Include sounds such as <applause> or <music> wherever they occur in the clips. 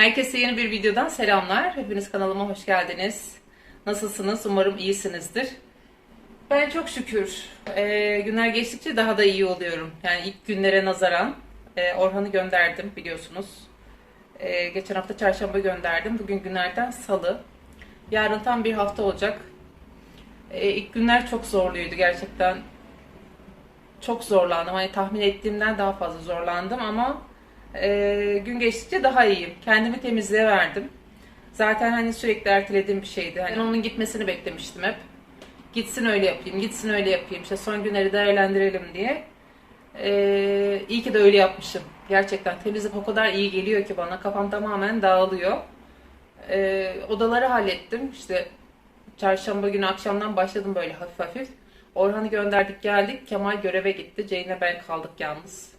Herkese yeni bir videodan selamlar. Hepiniz kanalıma hoş geldiniz. Nasılsınız? Umarım iyisinizdir. Ben çok şükür e, günler geçtikçe daha da iyi oluyorum. Yani ilk günlere nazaran e, Orhan'ı gönderdim biliyorsunuz. E, geçen hafta çarşamba gönderdim. Bugün günlerden salı. Yarın tam bir hafta olacak. E, ilk günler çok zorluydu gerçekten. Çok zorlandım. Hani tahmin ettiğimden daha fazla zorlandım ama e, gün geçtikçe daha iyiyim. Kendimi temizliğe verdim. Zaten hani sürekli ertelediğim bir şeydi. Hani onun gitmesini beklemiştim hep. Gitsin öyle yapayım, gitsin öyle yapayım. İşte son günleri değerlendirelim diye. E, iyi ki de öyle yapmışım. Gerçekten temizlik o kadar iyi geliyor ki bana. Kafam tamamen dağılıyor. E, odaları hallettim. İşte çarşamba günü akşamdan başladım böyle hafif hafif. Orhan'ı gönderdik geldik. Kemal göreve gitti. Ceyn'le ben kaldık yalnız.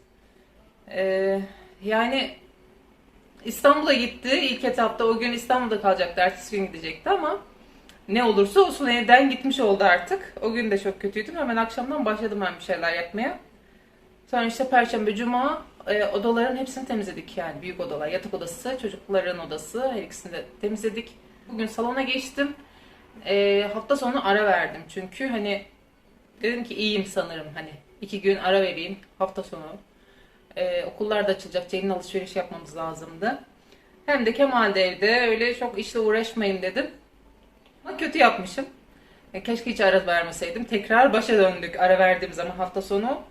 Ee, yani İstanbul'a gitti ilk etapta. O gün İstanbul'da kalacaktı. Ertesi gün gidecekti ama ne olursa olsun evden gitmiş oldu artık. O gün de çok kötüydüm. Hemen akşamdan başladım ben bir şeyler yapmaya. Sonra işte Perşembe, Cuma e, odaların hepsini temizledik yani. Büyük odalar, yatak odası, çocukların odası her ikisini de temizledik. Bugün salona geçtim. E, hafta sonu ara verdim çünkü hani dedim ki iyiyim sanırım hani iki gün ara vereyim hafta sonu. E, okullar da açılacak. Ceylin alışveriş yapmamız lazımdı. Hem de Kemal de evde öyle çok işle uğraşmayayım dedim. Ama kötü yapmışım. E, keşke hiç ara vermeseydim. Tekrar başa döndük ara verdiğim zaman hafta sonu.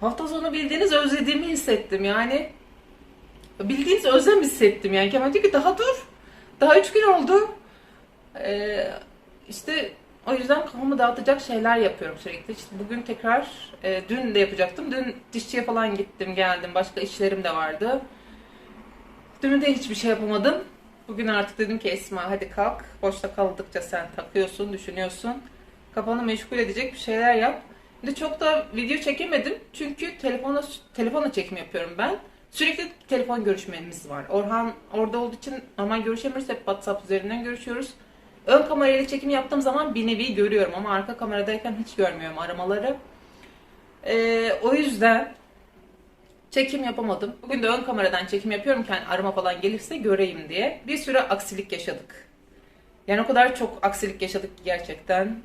Hafta sonu bildiğiniz özlediğimi hissettim yani. Bildiğiniz özlem hissettim yani. Kemal diyor ki daha dur. Daha üç gün oldu. Ee, işte o yüzden kafamı dağıtacak şeyler yapıyorum sürekli. İşte bugün tekrar, e, dün de yapacaktım. Dün dişçiye falan gittim geldim. Başka işlerim de vardı. Dün de hiçbir şey yapamadım. Bugün artık dedim ki Esma hadi kalk. Boşta kaldıkça sen takıyorsun, düşünüyorsun. Kafanı meşgul edecek bir şeyler yap. De çok da video çekemedim. Çünkü telefona, telefona çekim yapıyorum ben. Sürekli telefon görüşmemiz var. Orhan orada olduğu için normal görüşemiyoruz. Hep WhatsApp üzerinden görüşüyoruz. Ön kamerayla çekim yaptığım zaman bir nevi görüyorum ama arka kameradayken hiç görmüyorum aramaları. Ee, o yüzden çekim yapamadım. Bugün de ön kameradan çekim yapıyorum ki hani arama falan gelirse göreyim diye. Bir sürü aksilik yaşadık. Yani o kadar çok aksilik yaşadık ki gerçekten.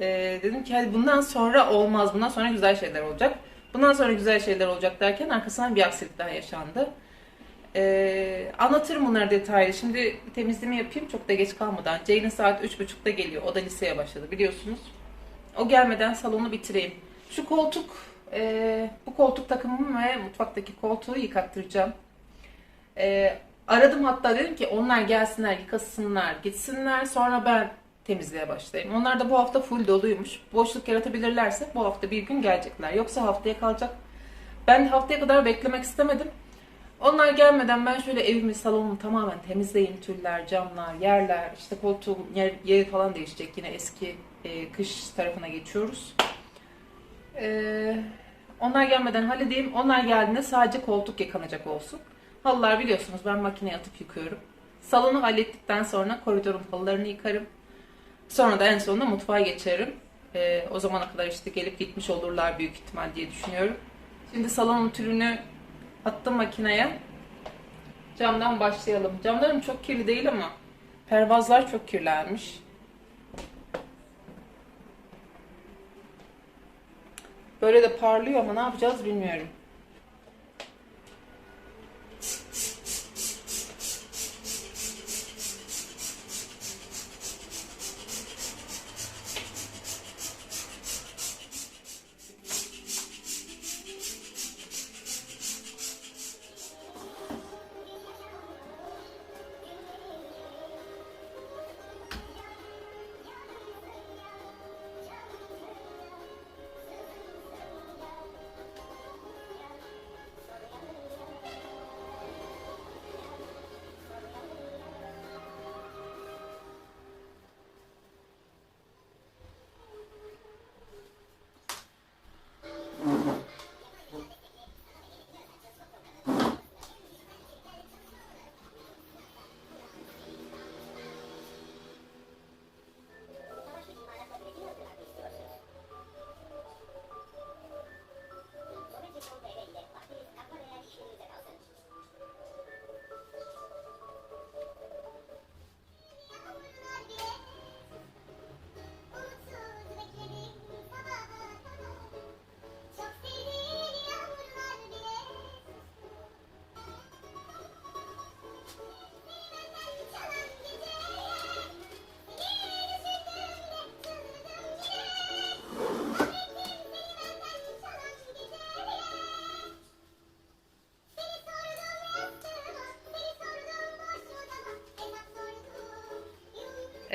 Ee, dedim ki hadi bundan sonra olmaz, bundan sonra güzel şeyler olacak. Bundan sonra güzel şeyler olacak derken arkasından bir aksilik daha yaşandı. Ee, anlatırım bunları detaylı. Şimdi temizliğimi yapayım çok da geç kalmadan. Jane'in saat 3.30'da geliyor. O da liseye başladı biliyorsunuz. O gelmeden salonu bitireyim. Şu koltuk, e, bu koltuk takımımı ve mutfaktaki koltuğu yıkattıracağım. E, aradım hatta dedim ki onlar gelsinler, yıkasınlar, gitsinler. Sonra ben temizliğe başlayayım. Onlar da bu hafta full doluymuş. Boşluk yaratabilirlerse bu hafta bir gün gelecekler. Yoksa haftaya kalacak. Ben haftaya kadar beklemek istemedim. Onlar gelmeden ben şöyle evimi, salonumu tamamen temizleyeyim. Tüller, camlar, yerler, işte koltuğum yer, yeri falan değişecek. Yine eski e, kış tarafına geçiyoruz. E, onlar gelmeden halledeyim. Onlar geldiğinde sadece koltuk yıkanacak olsun. Halılar biliyorsunuz ben makineye atıp yıkıyorum. Salonu hallettikten sonra koridorun halılarını yıkarım. Sonra da en sonunda mutfağa geçerim. E, o zamana kadar işte gelip gitmiş olurlar büyük ihtimal diye düşünüyorum. Şimdi salonun türünü attım makineye. Camdan başlayalım. Camlarım çok kirli değil ama pervazlar çok kirlenmiş. Böyle de parlıyor ama ne yapacağız bilmiyorum.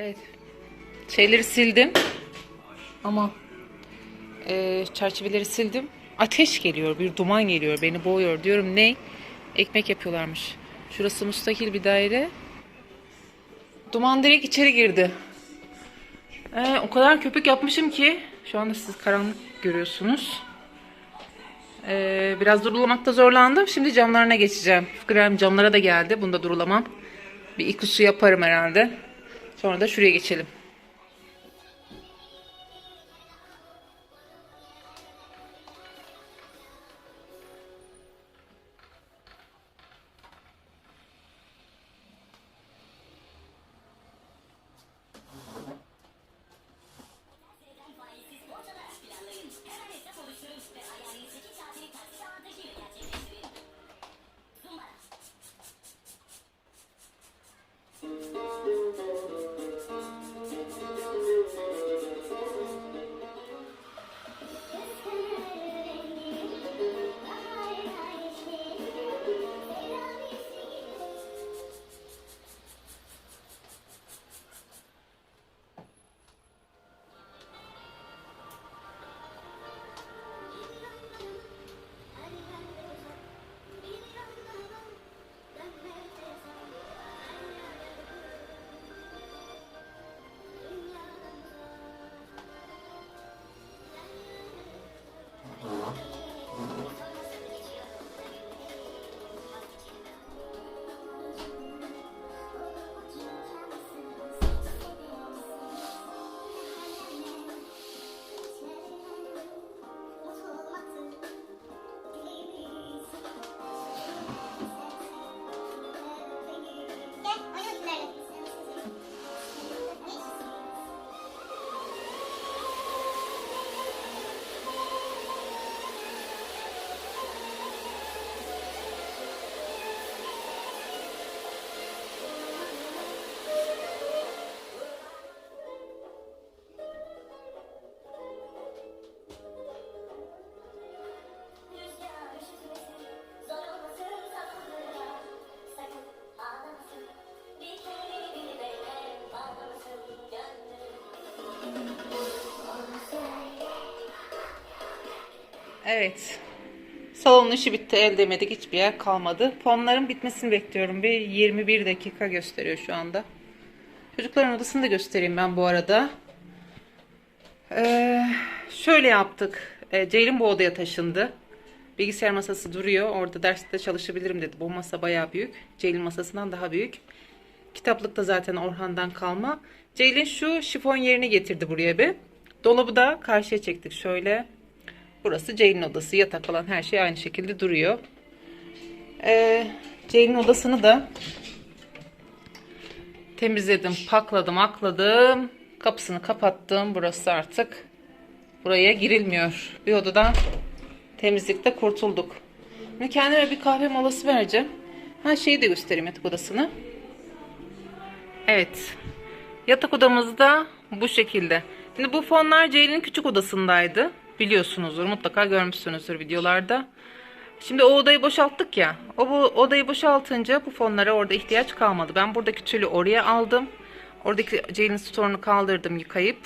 Evet. Şeyleri sildim. Ama e, çerçeveleri sildim. Ateş geliyor, bir duman geliyor, beni boğuyor. Diyorum ne? Ekmek yapıyorlarmış. Şurası müstakil bir daire. Duman direkt içeri girdi. Ee, o kadar köpük yapmışım ki şu anda siz karanlık görüyorsunuz. Ee, biraz durulamakta zorlandım. Şimdi camlarına geçeceğim. Krem camlara da geldi. Bunda durulamam. Bir iki su yaparım herhalde. Sonra da şuraya geçelim. Evet. Salonun işi bitti. El demedik. Hiçbir yer kalmadı. Fonların bitmesini bekliyorum. Bir 21 dakika gösteriyor şu anda. Çocukların odasını da göstereyim ben bu arada. Ee, şöyle yaptık. Ee, Ceylin bu odaya taşındı. Bilgisayar masası duruyor. Orada derste çalışabilirim dedi. Bu masa bayağı büyük. Ceylin masasından daha büyük. Kitaplık da zaten Orhan'dan kalma. Ceylin şu şifon yerini getirdi buraya bir. Dolabı da karşıya çektik şöyle. Burası Ceylin odası. Yatak falan her şey aynı şekilde duruyor. Ee, Ceylin odasını da temizledim, pakladım, akladım. Kapısını kapattım. Burası artık buraya girilmiyor. Bir odadan temizlikte kurtulduk. Şimdi kendime bir kahve molası vereceğim. Ha şeyi de göstereyim yatak odasını. Evet. Yatak odamızda bu şekilde. Şimdi bu fonlar Ceylin'in küçük odasındaydı. Biliyorsunuzdur mutlaka görmüşsünüzdür videolarda. Şimdi o odayı boşalttık ya. O bu odayı boşaltınca bu fonlara orada ihtiyaç kalmadı. Ben buradaki tülü oraya aldım. Oradaki Ceylin store'unu kaldırdım yıkayıp.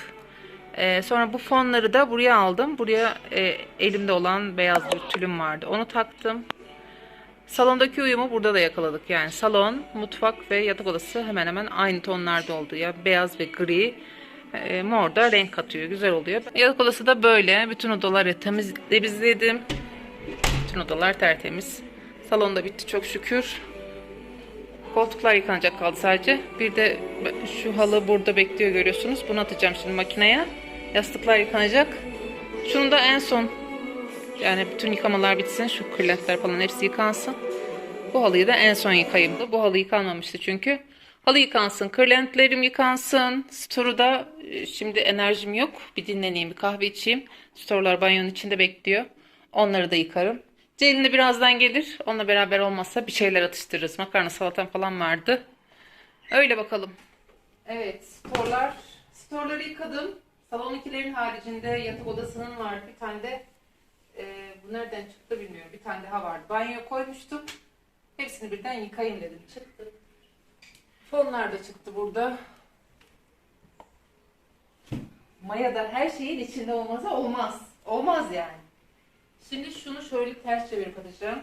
Ee, sonra bu fonları da buraya aldım. Buraya e, elimde olan beyaz bir tülüm vardı. Onu taktım. Salondaki uyumu burada da yakaladık. Yani salon, mutfak ve yatak odası hemen hemen aynı tonlarda oldu. Ya beyaz ve gri. E, mor da renk katıyor. Güzel oluyor. Yatak odası da böyle. Bütün odaları temiz, temizledim. Bütün odalar tertemiz. Salonda bitti çok şükür. Koltuklar yıkanacak kaldı sadece. Bir de şu halı burada bekliyor görüyorsunuz. Bunu atacağım şimdi makineye. Yastıklar yıkanacak. Şunu da en son yani bütün yıkamalar bitsin. Şu kırlentler falan hepsi yıkansın. Bu halıyı da en son yıkayayım. Bu halı yıkanmamıştı çünkü. Halı yıkansın, kırlentlerim yıkansın. Store'u da e, şimdi enerjim yok. Bir dinleneyim, bir kahve içeyim. Store'lar banyonun içinde bekliyor. Onları da yıkarım. Ceylin de birazdan gelir. Onunla beraber olmazsa bir şeyler atıştırırız. Makarna salatam falan vardı. Öyle bakalım. Evet, store'lar. Store'ları yıkadım. Salon ikilerin haricinde yatak odasının vardı. Bir tane de e, bu nereden çıktı bilmiyorum. Bir tane daha vardı. Banyo koymuştum. Hepsini birden yıkayayım dedim. Çıktı. Fonlar da çıktı burada. Maya da her şeyin içinde olmasa olmaz. Olmaz yani. Şimdi şunu şöyle ters çevirip atacağım.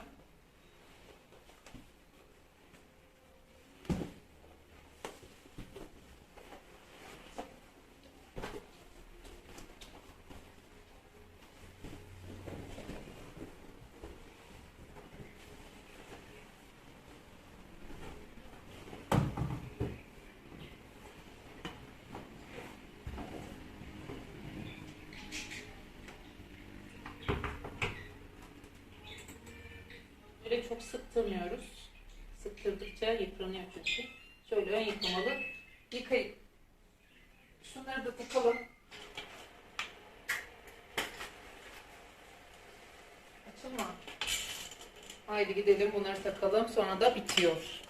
Sıktırdıkça yıpranıyor çünkü. Şöyle ön yıkamalı. Yıkayıp şunları da takalım. Açılma. Haydi gidelim bunları takalım. Sonra da bitiyor.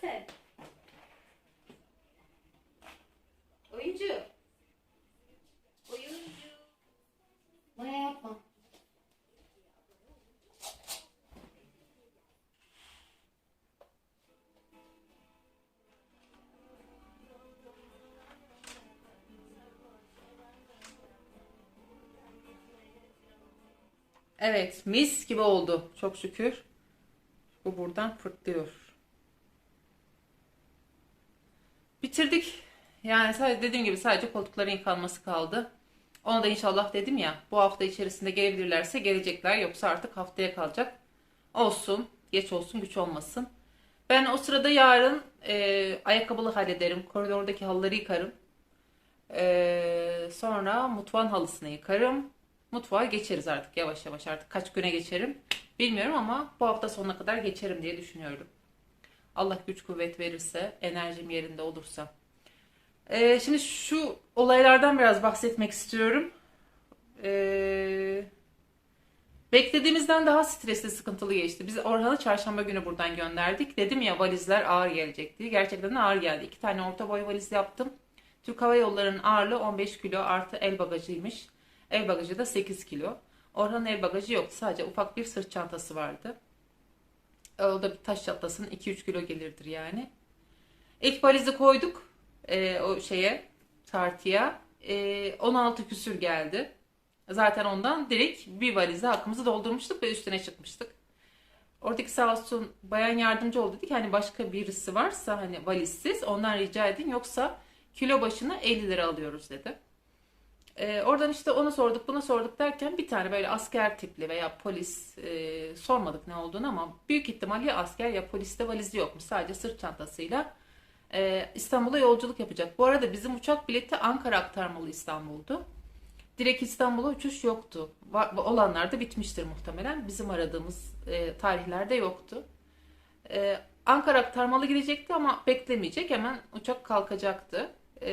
Sen? Oyuncu. Oyuncu. Maya yapma. Evet, mis gibi oldu. Çok şükür. Bu buradan fırtlıyor. Bitirdik. Yani sadece dediğim gibi sadece koltukların yıkanması kaldı. Onu da inşallah dedim ya bu hafta içerisinde gelebilirlerse gelecekler. Yoksa artık haftaya kalacak. Olsun. Geç olsun güç olmasın. Ben o sırada yarın e, ayakkabılı hallederim. Koridordaki halıları yıkarım. E, sonra mutfağın halısını yıkarım. Mutfağa geçeriz artık yavaş yavaş artık. Kaç güne geçerim bilmiyorum ama bu hafta sonuna kadar geçerim diye düşünüyorum. Allah güç kuvvet verirse, enerjim yerinde olursa. Ee, şimdi şu olaylardan biraz bahsetmek istiyorum. Ee, beklediğimizden daha stresli, sıkıntılı geçti. Biz Orhan'ı çarşamba günü buradan gönderdik. Dedim ya valizler ağır gelecek diye. Gerçekten ağır geldi. İki tane orta boy valiz yaptım. Türk Hava Yolları'nın ağırlığı 15 kilo artı el bagajıymış. El bagajı da 8 kilo. Orhan'ın el bagajı yoktu. Sadece ufak bir sırt çantası vardı. O da bir taş çantasının 2-3 kilo gelirdir yani. İlk valizi koyduk e, o şeye tartıya. E, 16 küsür geldi. Zaten ondan direkt bir valize hakkımızı doldurmuştuk ve üstüne çıkmıştık. Oradaki sağ olsun bayan yardımcı oldu dedi ki hani başka birisi varsa hani valizsiz ondan rica edin yoksa kilo başına 50 lira alıyoruz dedi. Ee, oradan işte onu sorduk bunu sorduk derken bir tane böyle asker tipli veya polis e, sormadık ne olduğunu ama büyük ihtimal ya asker ya poliste valizi yokmuş sadece sırt çantasıyla e, İstanbul'a yolculuk yapacak. Bu arada bizim uçak bileti Ankara aktarmalı İstanbul'du. Direkt İstanbul'a uçuş yoktu. Olanlar da bitmiştir muhtemelen. Bizim aradığımız e, tarihlerde yoktu. E, Ankara aktarmalı gidecekti ama beklemeyecek. Hemen uçak kalkacaktı. E,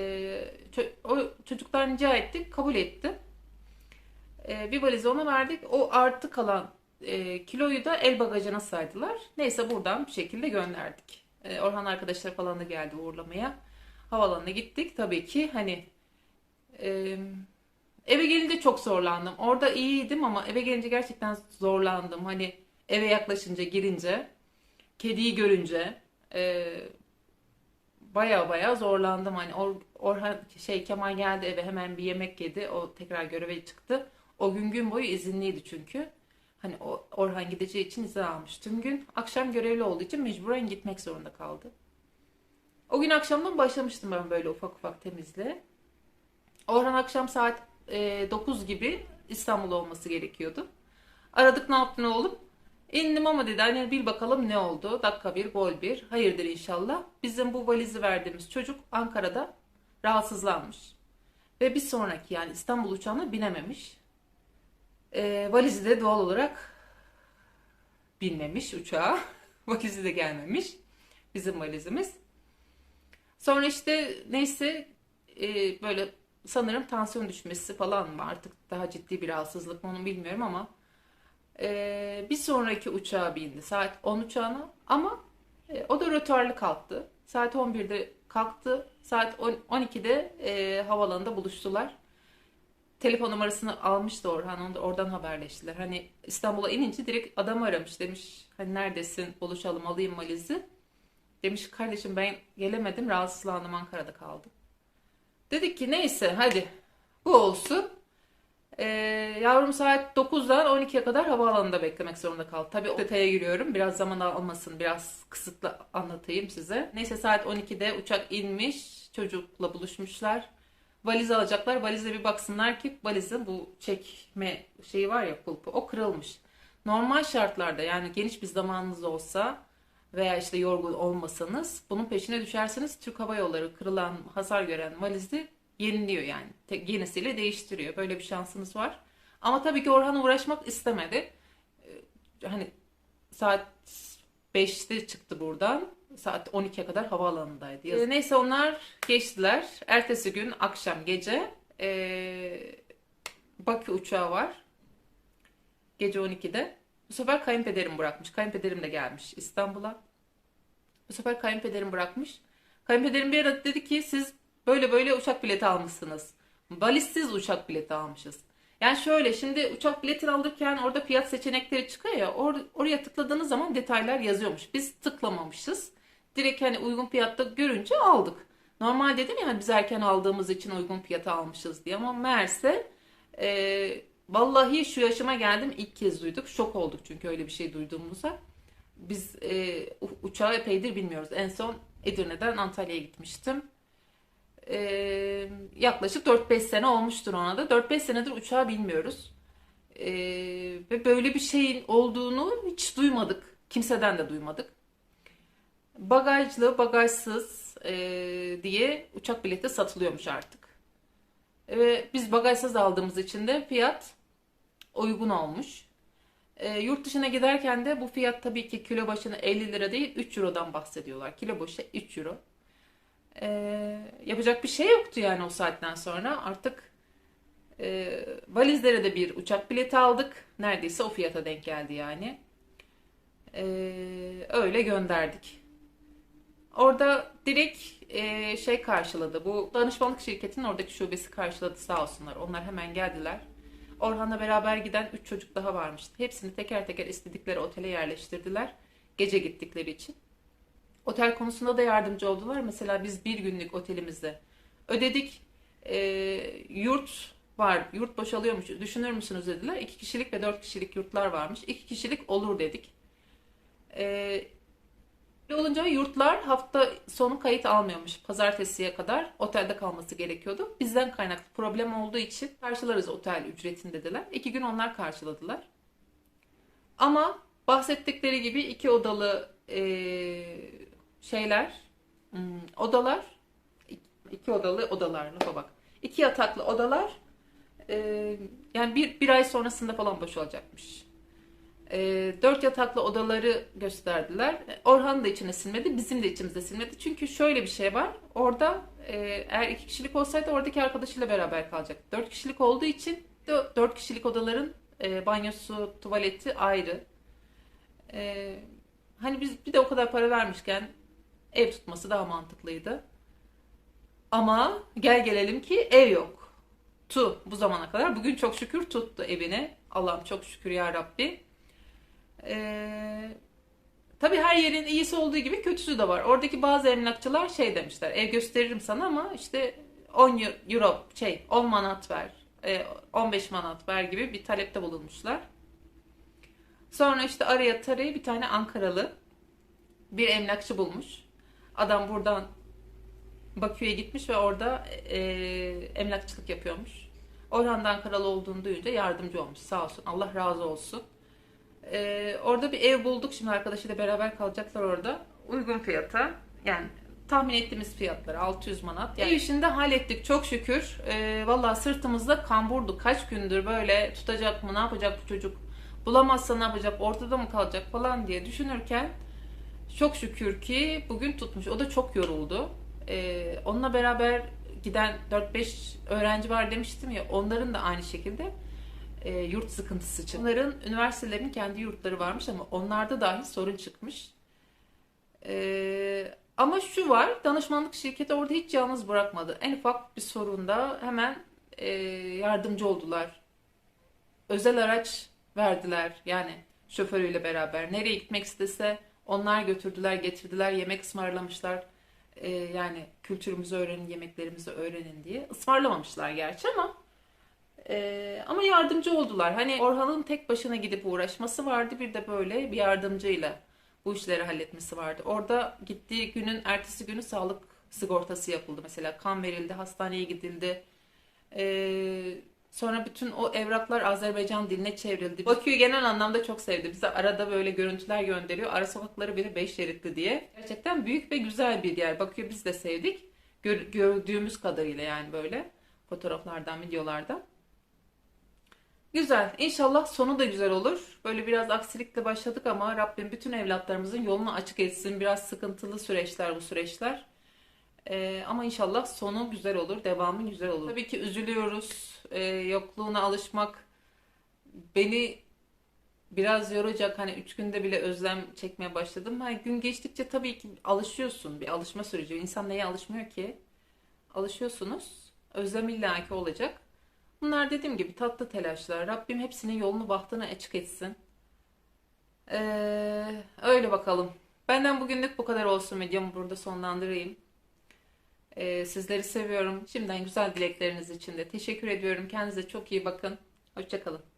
ço- o çocuklar rica ettik, kabul etti. E, bir valizi ona verdik. O artı kalan e, kiloyu da el bagajına saydılar. Neyse buradan bir şekilde gönderdik. E, Orhan arkadaşlar falan da geldi uğurlamaya. Havalanına gittik. Tabii ki hani eve gelince çok zorlandım. Orada iyiydim ama eve gelince gerçekten zorlandım. Hani eve yaklaşınca, girince, kediyi görünce e, baya baya zorlandım. Hani Or, Orhan şey Kemal geldi eve hemen bir yemek yedi. O tekrar göreve çıktı. O gün gün boyu izinliydi çünkü. Hani o Orhan gideceği için izin almış tüm gün. Akşam görevli olduğu için mecburen gitmek zorunda kaldı. O gün akşamdan başlamıştım ben böyle ufak ufak temizliğe. Orhan akşam saat e, 9 gibi İstanbul'da olması gerekiyordu. Aradık ne yaptın oğlum? İndim ama dedi hani bir bakalım ne oldu. Dakika bir, gol bir. Hayırdır inşallah. Bizim bu valizi verdiğimiz çocuk Ankara'da rahatsızlanmış. Ve bir sonraki yani İstanbul uçağına binememiş. E, valizi de doğal olarak binmemiş uçağa. <laughs> valizi de gelmemiş. Bizim valizimiz. Sonra işte neyse e, böyle sanırım tansiyon düşmesi falan mı artık daha ciddi bir rahatsızlık mı onu bilmiyorum ama e, bir sonraki uçağa bindi saat 10 uçağına ama e, o da rötarlı kalktı. Saat 11'de kalktı. Saat 10 12'de e, havalanında buluştular. Telefon numarasını almıştı Orhan. Onu da oradan haberleştiler. Hani İstanbul'a inince direkt adam aramış. Demiş hani neredesin buluşalım alayım valizi. Demiş kardeşim ben gelemedim rahatsızlandım Ankara'da kaldım. Dedik ki neyse hadi bu olsun. Ee, yavrum saat 9'dan 12'ye kadar havaalanında beklemek zorunda kaldı. Tabii o detaya giriyorum. Biraz zaman almasın. Biraz kısıtlı anlatayım size. Neyse saat 12'de uçak inmiş. Çocukla buluşmuşlar. Valiz alacaklar. Valize bir baksınlar ki valizin bu çekme şeyi var ya kulpu o kırılmış. Normal şartlarda yani geniş bir zamanınız olsa veya işte yorgun olmasanız bunun peşine düşerseniz Türk Hava Yolları kırılan, hasar gören valizi yeniliyor yani. Tek yenisiyle değiştiriyor. Böyle bir şansınız var. Ama tabii ki Orhan uğraşmak istemedi. Ee, Hani saat 5'te çıktı buradan. Saat 12'ye kadar havaalanındaydı. Ee, neyse onlar geçtiler. Ertesi gün akşam gece ee, Bakü uçağı var. Gece 12'de. Bu sefer kayınpederim bırakmış. Kayınpederim de gelmiş İstanbul'a. Bu sefer kayınpederim bırakmış. Kayınpederim bir ara dedi ki siz böyle böyle uçak bileti almışsınız. Valizsiz uçak bileti almışız. Yani şöyle şimdi uçak biletini alırken orada fiyat seçenekleri çıkıyor ya or- oraya tıkladığınız zaman detaylar yazıyormuş. Biz tıklamamışız. Direkt hani uygun fiyatta görünce aldık. Normal dedim ya hani biz erken aldığımız için uygun fiyata almışız diye ama meğerse e, vallahi şu yaşıma geldim ilk kez duyduk. Şok olduk çünkü öyle bir şey duyduğumuza. Biz e, uçağı epeydir bilmiyoruz. En son Edirne'den Antalya'ya gitmiştim. E, yaklaşık 4-5 sene olmuştur ona da. 4-5 senedir uçağı bilmiyoruz. E, ve böyle bir şeyin olduğunu hiç duymadık. Kimseden de duymadık. Bagajlı, bagajsız e, diye uçak bileti satılıyormuş artık. Ve biz bagajsız aldığımız için de fiyat uygun olmuş. E, yurt dışına giderken de bu fiyat tabii ki kilo başına 50 lira değil 3 eurodan bahsediyorlar. Kilo başı 3 euro. E, yapacak bir şey yoktu yani o saatten sonra. Artık e, valizlere de bir uçak bileti aldık. Neredeyse o fiyata denk geldi yani. E, öyle gönderdik. Orada direkt e, şey karşıladı. Bu danışmanlık şirketinin oradaki şubesi karşıladı sağ olsunlar. Onlar hemen geldiler. Orhan'la beraber giden 3 çocuk daha varmıştı. Hepsini teker teker istedikleri otele yerleştirdiler. Gece gittikleri için. Otel konusunda da yardımcı oldular. Mesela biz bir günlük otelimizde ödedik. E, yurt var. Yurt boşalıyormuş. Düşünür müsünüz dediler. 2 kişilik ve 4 kişilik yurtlar varmış. 2 kişilik olur dedik. E, olunca yurtlar hafta sonu kayıt almıyormuş. Pazartesiye kadar otelde kalması gerekiyordu. Bizden kaynaklı problem olduğu için karşılarız otel ücretini dediler. İki gün onlar karşıladılar. Ama bahsettikleri gibi iki odalı eee, şeyler, hmm, odalar, iki odalı odalar, lafa bak. İki yataklı odalar, eee, yani bir, bir ay sonrasında falan boşalacakmış. E, dört yataklı odaları gösterdiler. Orhan da içine sinmedi, bizim de içimize sinmedi. Çünkü şöyle bir şey var. Orada e, eğer iki kişilik olsaydı oradaki arkadaşıyla beraber kalacak. Dört kişilik olduğu için dört kişilik odaların e, banyosu, tuvaleti ayrı. E, hani biz bir de o kadar para vermişken ev tutması daha mantıklıydı. Ama gel gelelim ki ev yok. Tu bu zamana kadar. Bugün çok şükür tuttu evini. Allah'ım çok şükür ya Rabbi. Ee, tabii her yerin iyisi olduğu gibi kötüsü de var. Oradaki bazı emlakçılar şey demişler. Ev gösteririm sana ama işte 10 euro şey 10 manat ver. e, 15 manat ver gibi bir talepte bulunmuşlar. Sonra işte araya tarayı bir tane Ankaralı bir emlakçı bulmuş. Adam buradan Bakü'ye gitmiş ve orada e, emlakçılık yapıyormuş. Orhan da Ankaralı olduğunu duyunca yardımcı olmuş. Sağ olsun. Allah razı olsun. Ee, orada bir ev bulduk. Şimdi arkadaşıyla beraber kalacaklar orada. Uygun fiyata. Yani tahmin ettiğimiz fiyatlar 600 manat. Yani ev işini de hallettik çok şükür. Ee, Valla sırtımızda kamburdu. Kaç gündür böyle tutacak mı ne yapacak bu çocuk? Bulamazsa ne yapacak? Ortada mı kalacak falan diye düşünürken çok şükür ki bugün tutmuş. O da çok yoruldu. Ee, onunla beraber giden 4-5 öğrenci var demiştim ya onların da aynı şekilde e, yurt sıkıntısı çıktı. Onların üniversitelerin kendi yurtları varmış ama onlarda dahi sorun çıkmış. E, ama şu var danışmanlık şirketi orada hiç yalnız bırakmadı. En ufak bir sorunda hemen e, yardımcı oldular. Özel araç verdiler yani şoförüyle beraber. Nereye gitmek istese onlar götürdüler, getirdiler, yemek ısmarlamışlar. Ee, yani kültürümüzü öğrenin, yemeklerimizi öğrenin diye. Ismarlamamışlar gerçi ama ee, ama yardımcı oldular. Hani Orhan'ın tek başına gidip uğraşması vardı. Bir de böyle bir yardımcıyla bu işleri halletmesi vardı. Orada gittiği günün ertesi günü sağlık sigortası yapıldı. Mesela kan verildi, hastaneye gidildi. Ee, sonra bütün o evraklar Azerbaycan diline çevrildi. Bakü'yü genel anlamda çok sevdi. Bize arada böyle görüntüler gönderiyor. Ara sokakları bile beş şeritli diye. Gerçekten büyük ve güzel bir yer. Bakü'yü biz de sevdik. Gör- gördüğümüz kadarıyla yani böyle fotoğraflardan, videolardan. Güzel. İnşallah sonu da güzel olur. Böyle biraz aksilikle başladık ama Rabbim bütün evlatlarımızın yolunu açık etsin. Biraz sıkıntılı süreçler bu süreçler. Ee, ama inşallah sonu güzel olur, devamı güzel olur. Tabii ki üzülüyoruz. Ee, yokluğuna alışmak beni biraz yoracak. Hani üç günde bile özlem çekmeye başladım. Hani gün geçtikçe tabii ki alışıyorsun. Bir alışma süreci. İnsan neye alışmıyor ki? Alışıyorsunuz. Özlem illaki olacak. Bunlar dediğim gibi tatlı telaşlar. Rabbim hepsinin yolunu bahtını açık etsin. Ee, öyle bakalım. Benden bugünlük bu kadar olsun. Videomu burada sonlandırayım. Ee, sizleri seviyorum. Şimdiden güzel dilekleriniz için de teşekkür ediyorum. Kendinize çok iyi bakın. Hoşçakalın.